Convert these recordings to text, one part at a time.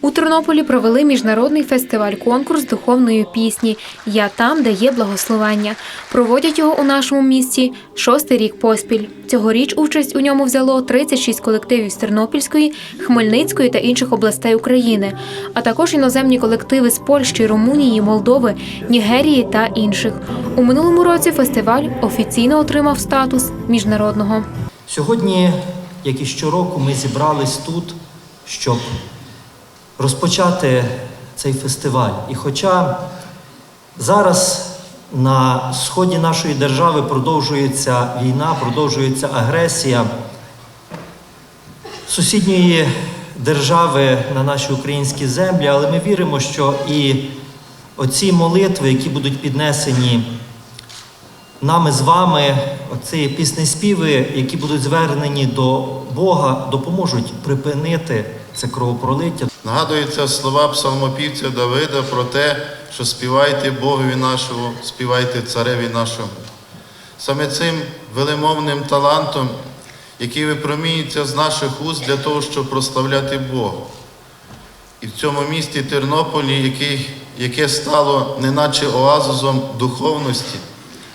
У Тернополі провели міжнародний фестиваль-конкурс духовної пісні Я там, де є благословення. Проводять його у нашому місті шостий рік поспіль. Цьогоріч участь у ньому взяло 36 колективів з Тернопільської, Хмельницької та інших областей України, а також іноземні колективи з Польщі, Румунії, Молдови, Нігерії та інших. У минулому році фестиваль офіційно отримав статус міжнародного. Сьогодні, як і щороку, ми зібрались тут, щоб розпочати цей фестиваль. І хоча зараз на сході нашої держави продовжується війна, продовжується агресія сусідньої держави на наші українські землі, але ми віримо, що і оці молитви, які будуть піднесені нами з вами, оці піснеспіви, які будуть звернені до Бога, допоможуть припинити це кровопролиття. Нагадуються слова псалмопівця Давида про те, що співайте Богові нашому, співайте цареві нашому. Саме цим велимовним талантом, який випромінюється з наших уст для того, щоб прославляти Бога. І в цьому місті Тернополі, який, яке стало неначе оазисом духовності,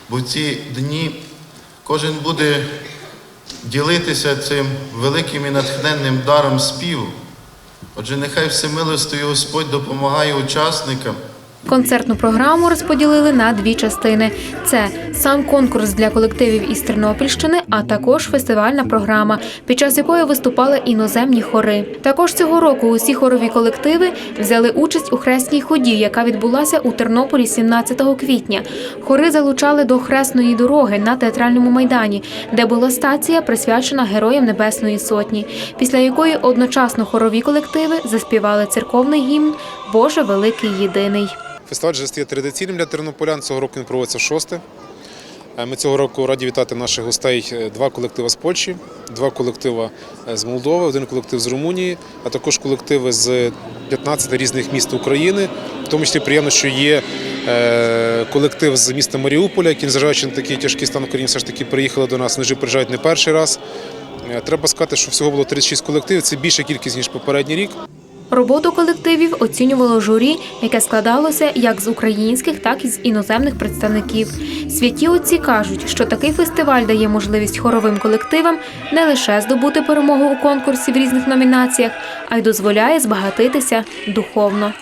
бо в ці дні кожен буде ділитися цим великим і натхненним даром співу. Отже, нехай всемилостивий Господь допомагає учасникам Концертну програму розподілили на дві частини: це сам конкурс для колективів із Тернопільщини, а також фестивальна програма, під час якої виступали іноземні хори. Також цього року усі хорові колективи взяли участь у хресній ході, яка відбулася у Тернополі 17 квітня. Хори залучали до хресної дороги на театральному майдані, де була стація присвячена героям Небесної Сотні, після якої одночасно хорові колективи заспівали церковний гімн Боже великий єдиний. Фестиваль вже стає традиційним для тернополян. Цього року він проводиться шосте. Е, Ми цього року раді вітати наших гостей. Е, Два колективи з Польщі, два колективи е, з Молдови, один колектив з Румунії, а також колективи з 15 різних міст України. В тому числі приємно, що є колектив з міста Маріуполя, які, незважаючи на такий тяжкий стан України, все ж таки приїхали до нас. Вони приїжджають не перший раз. Треба сказати, що всього було 36 колективів. Це більша кількість ніж попередній рік. Роботу колективів оцінювало журі, яке складалося як з українських, так і з іноземних представників. Святі отці кажуть, що такий фестиваль дає можливість хоровим колективам не лише здобути перемогу у конкурсі в різних номінаціях, а й дозволяє збагатитися духовно.